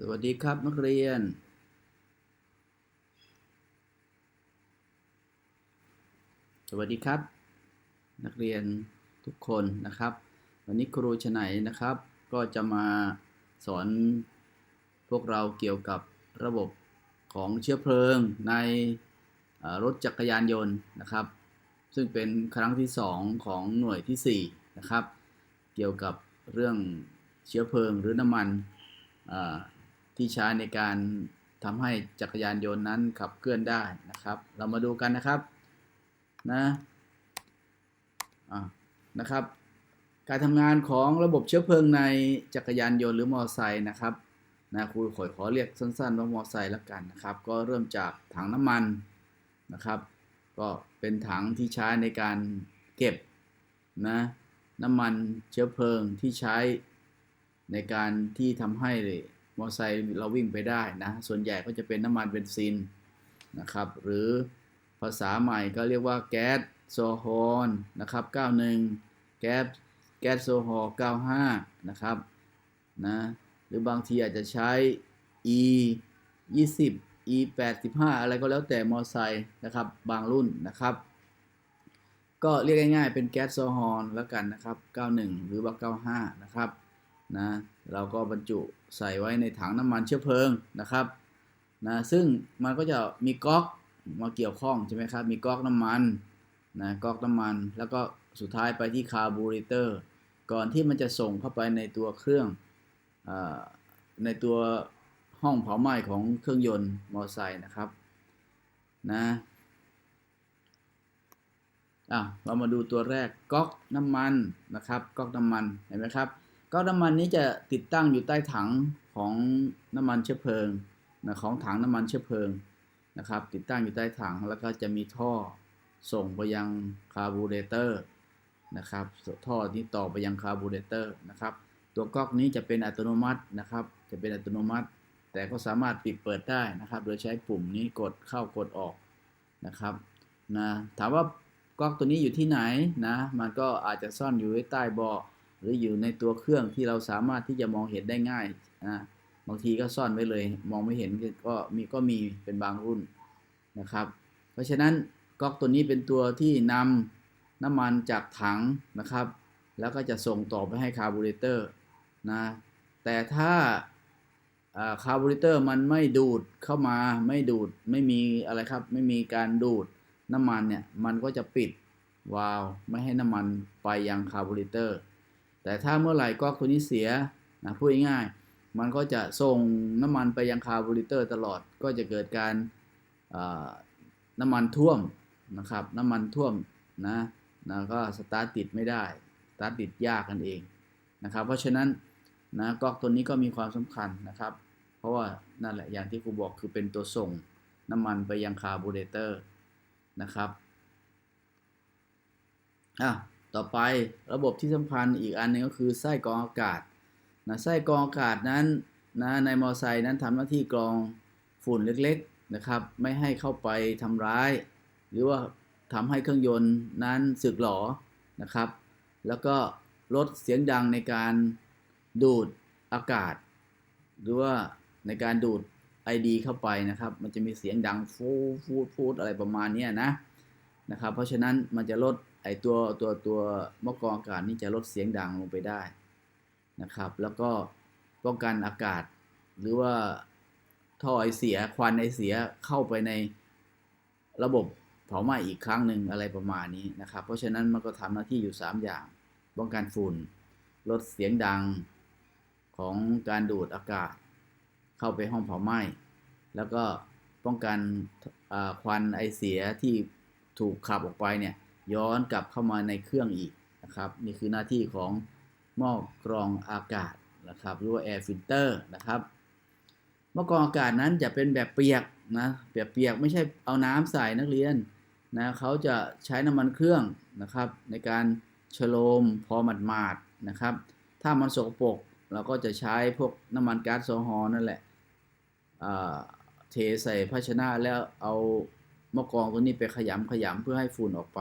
สวัสดีครับนักเรียน สวัสดีครับ นักเรียนทุกคนนะครับ วันนี้ครูชนัยนะครับ ก็จะมาสอนพวกเราเกี่ยวกับระบบของเชื้อเพลิงในรถจักรยานยนต์นะครับ ซึ่งเป็นครั้งที่ 2 ของหน่วยทีสี่4 นะครับ เกี่ยวกับเรื่องเชื้อเพลิงหรือน้ำมันอ่า ที่ใช้ในการทำให้จักรยานยนต์นั้นขับเคลื่อนได้นะครับ เรามาดูกันนะครับนะอ่านะครับ การทำงานของระบบเชื้อเพลิงในจักรยานยนต์หรือมอเตอร์ไซค์นะครับนะครูขอขอเรียกสั้นๆว่ามอเตอร์ไซค์แล้วกันนะครับ ก็เริ่มจากถังน้ำมันนะครับ ก็เป็นถังที่ใช้ในการเก็บนะน้ำมันเชื้อเพลิงที่ใช้ในการที่ทำให้ มอเตอร์ไซค์เราวิ่งไปได้นะ ส่วนใหญ่ก็จะเป็นน้ำมันเบนซินนะครับ หรือภาษาใหม่ก็เรียกว่าแก๊สโซฮอลนะครับ 91 แก๊สแก๊สโซฮอล95 นะครับนะหรือบางทีอาจจะใช้ E 20 E 85 อะไรก็แล้วแต่มอเตอร์ไซค์นะครับ บางรุ่นนะครับ ก็เรียกง่ายๆ เป็นแก๊สโซฮอลแล้วกันนะครับ 91 หรือว่า 95 นะครับนะเราก็บรรจุ ใส่ไว้ในถังน้ำมันเชื้อเพลิงนะครับนะซึ่งมันก็จะมีก๊อกมาเกี่ยวข้องใช่ไหมครับมีก๊อกน้ำมันนะก๊อกน้ำมัน แล้วก็สุดท้ายไปที่คาร์บูเรเตอร์ก่อนที่มันจะส่งเข้าไปในตัวเครื่องอในตัวห้องเผาไหม้ของเครื่องยนต์มอเตอร์ไซค์นะครับนะอะเรามาดูตัวแรกก๊อกน้ำมันนะครับก๊อกน้ำมันเห็นไหมครับ ก๊อกน้ำมันนี้จะติดตั้งอยู่ใต้ถังของน้ำมันเชื้อเพลิงนะของถังน้ำมันเชื้อเพลิงนะครับ ติดตั้งอยู่ใต้ถังแล้วก็จะมีท่อส่งไปยังคาร์บูเรเตอร์นะครับ ท่อนี้ต่อไปยังคาร์บูเรเตอร์นะครับ ตัวก๊อกนี้จะเป็นอัตโนมัตินะครับ จะเป็นอัตโนมัติ แต่ก็สามารถปิดเปิดได้นะครับ โดยใช้ปุ่มนี้กดเข้ากดออกนะครับนะถามว่าก๊อกตัวนี้อยู่ที่ไหนนะ มันก็อาจจะซ่อนอยู่ใต้เบาะ รืออยู่ในตัวเครื่องที่เราสามารถที่จะมองเห็นได้ง่ายนะบางทีก็ซ่อนไว้เลย มองไม่เห็นก็มีก็มีเป็นบางรุ่นนะครับ เพราะฉะนั้นก๊อกตัวนี้เป็นตัวที่นำน้ำมันจากถังนะครับ แล้วก็จะส่งต่อไปให้คาร์บูเรเตอร์นะแต่ถ้าคาร์บูเรเตอร์มันไม่ดูดเข้ามาไม่ดูดไม่มีอะไรครับ ไม่มีการดูดน้ำมันเนี่ย มันก็จะปิดวาล์วไม่ให้น้ำมันไปยังคาร์บูเรเตอร์ แต่ถ้าเมื่อไหร่ก๊อกตัวนี้เสียนะพูดง่ายๆมันก็จะส่งน้ำมันไปยังคาร์บูเรเตอร์ตลอดก็จะเกิดการน้ำมันท่วมนะครับน้ำมันท่วมนะนะก็สตาร์ทติดไม่ได้สตาร์ทติดยากกันเองนะครับ เพราะฉะนั้นนะก๊อกตัวนี้ก็มีความสำคัญนะครับ เพราะว่านั่นแหละอย่างที่ครูบอกคือเป็นตัวส่งน้ำมันไปยังคาร์บูเรเตอร์นะครับอะ ต่อไประบบที่สำคัญอีกอันนึงก็คือไส้กรองอากาศนะไส้กรองอากาศนั้นนะในมอไซค์นั้นทำหน้าที่กรองฝุ่นเล็กๆนะครับ ไม่ให้เข้าไปทำร้าย หรือว่าทำให้เครื่องยนต์นั้นสึกหรอนะครับ แล้วก็ลดเสียงดังในการดูดอากาศ หรือว่าในการดูดไอดีเข้าไปนะครับ มันจะมีเสียงดังฟูฟูฟูอะไรประมาณนี้นะนะครับ เพราะฉะนั้นมันจะลด ไอตัวตัวตัวมอกรองอากาศนี่จะลดเสียงดังลงไปได้นะครับ แล้วก็ป้องกันอากาศ หรือว่าท่อไอเสียควันไอเสียเข้าไปในระบบเผาไหม้อีกครั้งหนึ่งอะไรประมาณนี้นะครับ เพราะฉะนั้นมันก็ทำหน้าที่อยู่ 3 อย่าง ป้องกันฝุ่น ลดเสียงดังของการดูดอากาศ เข้าไปห้องเผาไหม้ แล้วก็ป้องกันควันไอเสียที่ถูกขับออกไปเนี่ย ย้อนกลับเข้ามาในเครื่องอีกนะครับ นี่คือหน้าที่ของหม้อกรองอากาศนะครับหรือว่าแอร์ฟิลเตอร์นะครับหม้อกรองอากาศนั้นจะเป็นแบบเปียกนะแบบเปียกไม่ใช่เอาน้ำใส่นักเรียนนะเขาจะใช้น้ำมันเครื่องนะครับ ในการฉโลมพอหมาดๆนะครับ ถ้ามันสกปรกเราก็จะใช้พวกน้ำมันก๊าซโซฮอลนั่นแหละเทใส่ภาชนะแล้วเอามะกรองตัวนี้ไปขยำขยำเพื่อให้ฝุ่นออกไป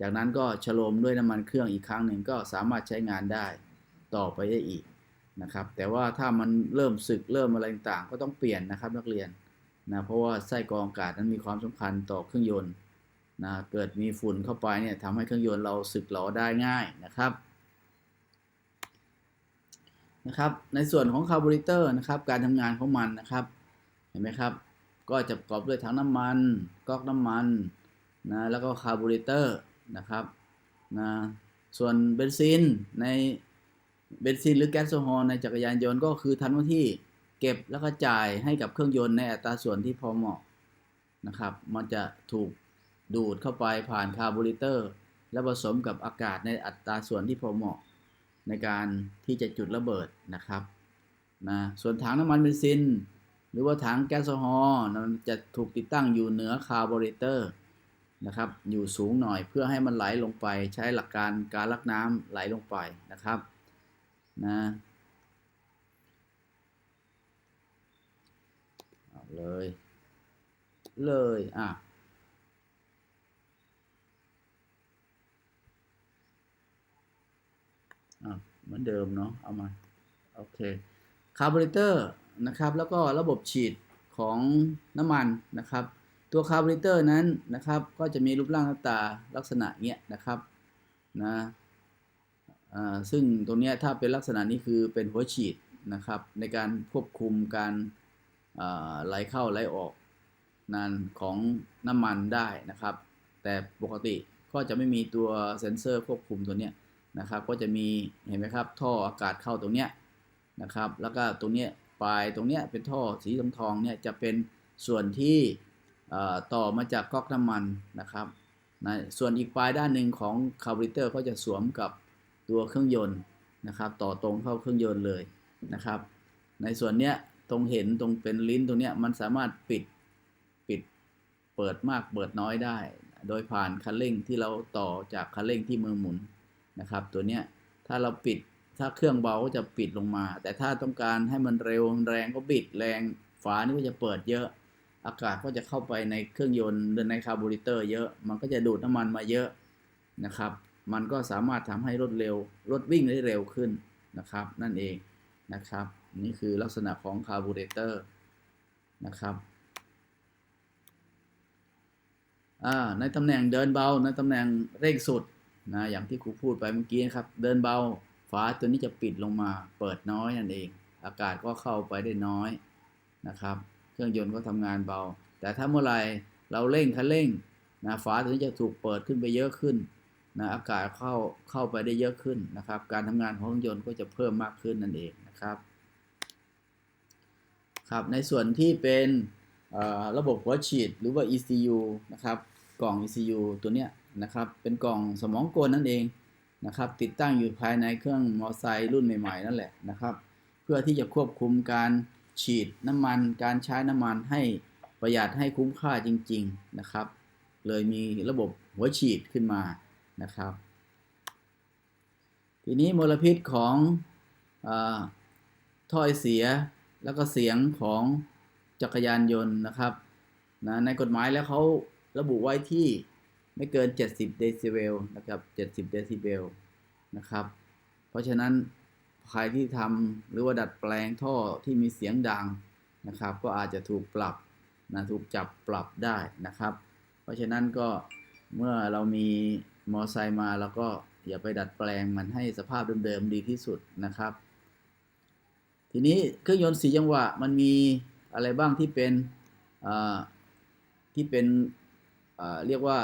จากนั้นก็ฉโลมด้วยน้ำมันเครื่องอีกครั้งหนึ่งก็สามารถใช้งานได้ต่อไปได้อีกนะครับ แต่ว่าถ้ามันเริ่มสึกเริ่มอะไรต่างๆ ก็ต้องเปลี่ยนนะครับนักเรียนนะเพราะว่าไส้กรองอากาศนั้นมีความสำคัญต่อเครื่องยนต์นะเกิดมีฝุ่นเข้าไปเนี่ยทำให้เครื่องยนต์เราสึกหรอได้ง่ายนะครับนะครับ ในส่วนของคาร์บูเรเตอร์นะครับ การทำงานของมันนะครับ เห็นไหมครับ ก็จะประกอบด้วยถังน้ำมันก๊อกน้ำมันนะแล้วก็คาร์บูเรเตอร์ นะครับนะส่วนเบนซินในเบนซินหรือแก๊สโซฮอล์ในจักรยานยนต์ก็คือทำหน้าที่เก็บแล้วก็จ่ายให้กับเครื่องยนต์ในอัตราส่วนที่พอเหมาะนะครับ มันจะถูกดูดเข้าไปผ่านคาร์บูเรเตอร์ และผสมกับอากาศในอัตราส่วนที่พอเหมาะ ในการที่จะจุดระเบิดนะครับนะส่วนถังน้ำมันเบนซิน หรือว่าถังแก๊สโซฮอล์มันจะถูกติดตั้งอยู่เหนือคาร์บูเรเตอร์ นะครับ อยู่สูงหน่อยเพื่อให้มันไหลลงไป ใช้หลักการการลักน้ำไหลลงไปนะครับนะเเลย เลยอะอะเหมือนเดิมเนาะเอามา โอเคคาร์บูเรเตอร์นะครับ แล้วก็ระบบฉีดของน้ำมันนะครับ ตัวคาร์บูเรเตอร์นั้นนะครับ ก็จะมีรูปร่างหน้าตาลักษณะเนี้ยนะครับนะซึ่งตรงเนี้ยถ้าเป็นลักษณะนี้คือเป็นหัวฉีดนะครับ ในการควบคุมการไหลเข้าไหลออกนานของน้ำมันได้นะครับ แต่ปกติก็จะไม่มีตัวเซ็นเซอร์ควบคุมตัวเนี้ยนะครับ ก็จะมีเห็นไหมครับ ท่ออากาศเข้าตรงเนี้ยนะครับ แล้วก็ตรงเนี้ยปลายตรงเนี้ยเป็นท่อสีทองทองเนี่ยจะเป็นส่วนที่ ต่อมาจากก๊อกน้ำมันนะครับนะส่วนอีกปลายด้านหนึ่งของคาร์บูเรเตอร์ก็จะสวมกับตัวเครื่องยนต์นะครับ ต่อตรงเข้าเครื่องยนต์เลยนะครับ ในส่วนเนี้ยตรงเห็นตรงเป็นลิ้นตรงเนี้ยมันสามารถปิดปิดเปิดมากเปิดน้อยได้ โดยผ่านคันเร่งที่เราต่อจากคันเร่งที่มือหมุนนะครับ ตัวเนี้ยถ้าเราปิดถ้าเครื่องเบาก็จะปิดลงมา แต่ถ้าต้องการให้มันเร็วแรงก็บิดแรงฝานี่ก็จะเปิดเยอะ อากาศก็จะเข้าไปในเครื่องยนต์หรือในคาร์บูเรเตอร์เยอะ มันก็จะดูดน้ำมันมาเยอะนะครับ มันก็สามารถทำให้รถเร็ว รถวิ่งได้เร็วขึ้นนะครับ นั่นเองนะครับ นี่คือลักษณะของคาร์บูเรเตอร์นะครับในตำแหน่งเดินเบา ในตำแหน่งเร่งสุดนะอย่างที่ครูพูดไปเมื่อกี้นะครับ เดินเบาฝาตัวนี้จะปิดลงมา เปิดน้อยนั่นเอง อากาศก็เข้าไปได้น้อยนะครับ เครื่องยนต์ก็ทำงานเบา แต่ถ้าเมื่อไรเราเร่งคันเร่งนะฝาตัวนี้จะถูกเปิดขึ้นไปเยอะขึ้นนะอากาศเข้าเข้าไปได้เยอะขึ้นนะครับ การทำงานของเครื่องยนต์ก็จะเพิ่มมากขึ้นนั่นเองนะครับครับในส่วนที่เป็นระบบหัวฉีดหรือว่า ECU นะครับกล่อง ECU ตัวเนี้ยนะครับเป็นกล่องสมองกลนั่นเองนะครับติดตั้งอยู่ภายในเครื่องมอไซค์รุ่นใหม่ๆนั่นแหละนะครับ เพื่อที่จะควบคุมการ ฉีดน้ำมันการใช้น้ำมันให้ประหยัดให้คุ้มค่าจริง ๆนะครับ เลยมีระบบหัวฉีดขึ้นมานะครับ ทีนี้มลพิษของอถ้อยเสียแล้วก็เสียงของจักรยานยนต์นะครับนะในกฎหมายแล้วเขาระบุไว้ที่ไม่เกิน 70 เดซิเบลนะครับ 70 เดซิเบลนะครับ เพราะฉะนั้น ใครที่ทำหรือว่าดัดแปลงท่อที่มีเสียงดังนะครับ ก็อาจจะถูกปรับนะถูกจับปรับได้นะครับ เพราะฉะนั้นก็เมื่อเรามีมอไซค์มาเราก็อย่าไปดัดแปลงมันให้สภาพเดิมๆดีที่สุดนะครับ ทีนี้เครื่องยนต์สีจังหวะมันมีอะไรบ้างที่เป็นที่เป็นเรียกว่า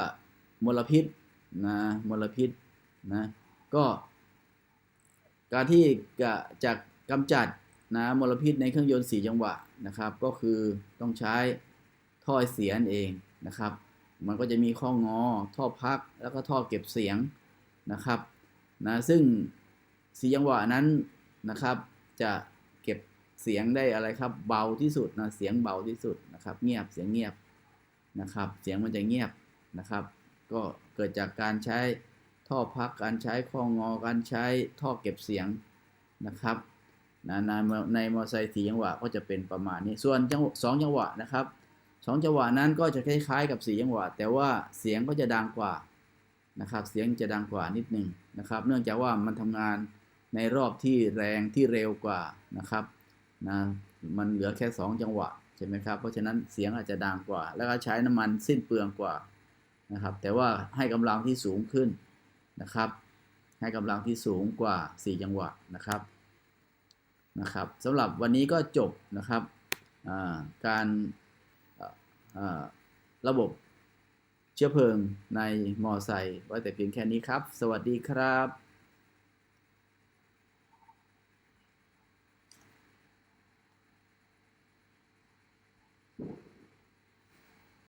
มลพิษนะมลพิษนะก็ การที่จะกำจัดนะมลพิษในเครื่องยนต์สีจังหวะนะครับ ก็คือต้องใช้ท่อเสียงเองนะครับ มันก็จะมีข้องอ ท่อพักแล้วก็ท่อเก็บเสียงนะครับนะซึ่งสีจังหวะนั้นนะครับ จะเก็บเสียงได้อะไรครับ เบาที่สุดนะเสียงเบาที่สุดนะครับ เงียบเสียงเงียบนะครับ เสียงมันจะเงียบนะครับ ก็เกิดจากการใช้ ท่อพักการใช้ข้องอการใช้ท่อเก็บเสียงนะครับนะในในมอเตอร์ไซค์สีจังหวะก็จะเป็นประมาณนี้ ส่วนสองจังหวะนะครับสองจังหวะนั้นก็จะคล้ายๆกับสีจังหวะ แต่ว่าเสียงก็จะดังกว่านะครับเสียงจะดังกว่านิดหนึ่งนะครับ เนื่องจากว่ามันทำงานในรอบที่แรงที่เร็วกว่านะครับนะมันเหลือแค่ 2 จังหวะใช่ไหมครับ เพราะฉะนั้นเสียงอาจจะดังกว่า แล้วก็ใช้น้ำมันสิ้นเปลืองกว่านะครับ แต่ว่าให้กำลังที่สูงขึ้น นะครับ ให้กำลังที่สูงกว่า 4 จังหวะนะครับนะครับสำหรับวันนี้ก็จบนะครับการระบบเชื้อเพลิงในมอไซค์ไว้แต่เพียงแค่นี้ครับ สวัสดีครับ